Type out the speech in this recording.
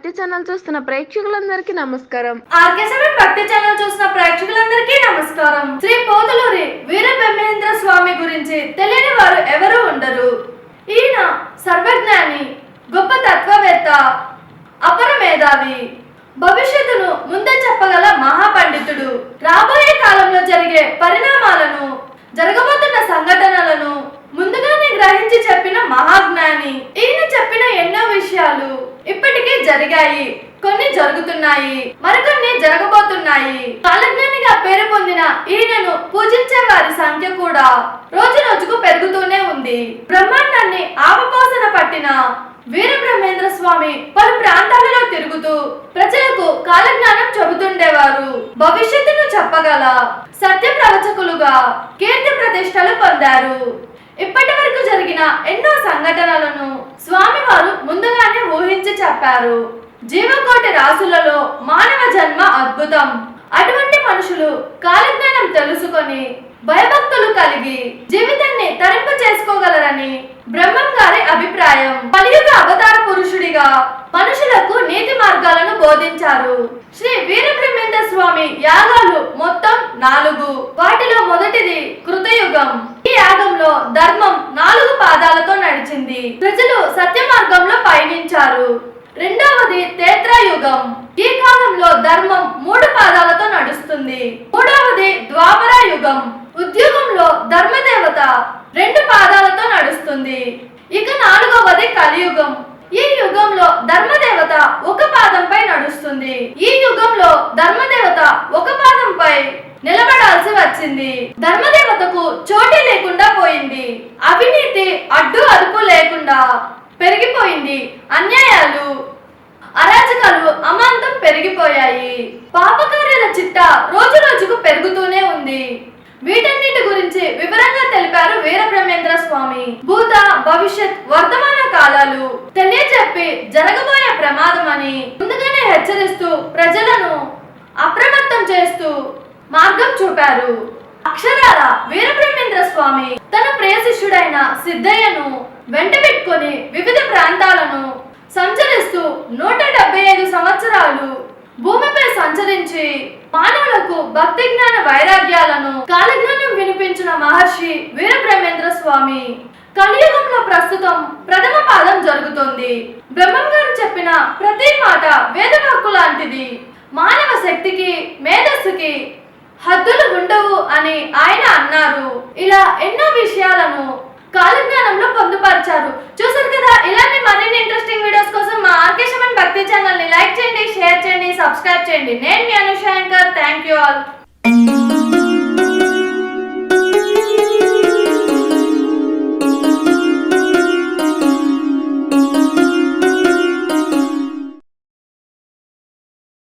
Channel చూస్తున్న ప్రేక్షకులందరికీ నమస్కారం. ఆర్కే భక్తి ఛానల్ చూస్తున్న ప్రేక్షకులందరికీ నమస్కారం. శ్రీ పోతులూరి వీర బ్రహ్మేంద్ర స్వామి గురించి తెలియని వారు ఎవరు ఉండరు. ఈయన సర్వజ్ఞాని గొప్ప తత్వవేత్త అపర మేధావి భవిష్యత్తును ముందే చెప్పగల మహాపండితుడు. రాబోయే కాలంలో జరిగే పరిణామాలను జరగబోతున్న సంఘటనలను ముందుగానే గ్రహించి చెప్పిన మహాజ్ఞాని. విషయాలు ఇప్పటికే జరిగాయి. కొన్ని జరుగుతున్నాయి మరికొన్ని జరగబోతున్నాయి. కాలజ్ఞానిగా పేరు పొందిన ఈయనను పూజించే వారి సంఖ్య కూడా రోజు రోజుకు పెరుగుతూనే ఉంది. బ్రహ్మాండాన్ని ఆపపోసన పట్టిన వీరబ్రహ్మేంద్ర స్వామి పలు ప్రాంతాలలో తిరుగుతూ ప్రజలకు కాలజ్ఞానం చెబుతుండేవారు. భవిష్యత్తును చెప్పగల సత్య ప్రవచకులుగా కీర్తి పొందారు ఇప్పటి వరకు జరిగిన ఎన్నో సంఘటనలను స్వామివారు ముందుగానే ఊహించి చెప్పారు. జీవకోటి రాసులలో మానవ జన్మ అద్భుతం. అటువంటి మనుషులు కాలజ్ఞానం తెలుసుకొని భయభక్తులు కలిగి జీవితాన్ని తరింపు చేసుకోగలరని బ్రహ్మం గారి అభిప్రాయం. మనుషులకు నీతి మార్గాలను బోధించారు. శ్రీ వీరబ్రహ్మేంద్ర స్వామి యాగాలు మొత్తం నాలుగు. వాటిలో మొదటిది కృతయుగం. ఈ యాగంలో ధర్మం నాలుగు పాదాలతో నడిచింది. ప్రజలు సత్య మార్గంలో పయనించారు. రెండవది తేత్రయుగం ఈ కాలంలో ధర్మం మూడు పాదాలతో నడుస్తుంది. మూడవది ద్వాపర యుగం ఉద్యోగంలో ధర్మదేవత రెండు పాదాలతో నడుస్తుంది ఇక నాలుగవది కలియుగం ఈ యుగంలో ధర్మదేవత ఒక పాదంపై నడుస్తుంది ఈ యుగంలో ధర్మదేవత ఒక పాదంపై నిలబడాల్సి వచ్చింది ధర్మదేవతకు చోటే లేకుండా పోయింది. అవినీతి అడ్డు అదుపు లేకుండా పెరిగిపోయింది. అన్యాయాలు అరాచకాలు అమాంతం పెరిగిపోయాయి. పాపకార్యాల చిట్ట రోజు రోజుకు పెరుగుతూనే ఉంది. వీటన్నిటి గురించి వివరంగా తెలిపారు వీరబ్రహ్మేంద్ర స్వామి. భూత భవిష్యత్ వర్తమాన కాలాలు తెలియజెప్పి జరగబోయే ప్రమాదం అని ముందుగానే హెచ్చరిస్తూ ప్రజలను అప్రమత్తం చేస్తూ మార్గం చూపారు. అక్షరాల వీరబ్రహ్మేంద్ర స్వామి తన ప్రేయశిష్యుడైన సిద్ధయ్యను వెంట పెట్టుకొని వివిధ ప్రాంతాలను సంచరిస్తూ నూట డెబ్బై ఐదు సంవత్సరాలు భూమిపై సంచరించి మానవులకు భక్తి జ్ఞాన వైరాగ్యాలను కాలజ్ఞానం వినిపించిన మహర్షి వీరబ్రహ్మేంద్ర స్వామి. కలియుగంలో ప్రస్తుతం ప్రథమ పాదం జరుగుతోంది. బ్రహ్మం గారు చెప్పిన ప్రతి మాట వేదవాక్కు లాంటిది. మానవ శక్తికి మేధస్సుకి హద్దులు ఉండవు. అని ఆయన అన్నారు. ఇలా ఎన్నో విషయాలను కాలజ్ఞానంలో పొందుపరిచారు. చూసారు కదా ఇలాంటి మరిన్ని ఇంట్రెస్టింగ్ వీడియోస్ కోసం మా ఆర్కేశమన్ భక్తి ఛానల్ని లైక్ చేయండి షేర్ చేయండి సబ్స్క్రైబ్ చేయండి. నేను మీ అనుషాంకర్ థ్యాంక్ యూ ఆల్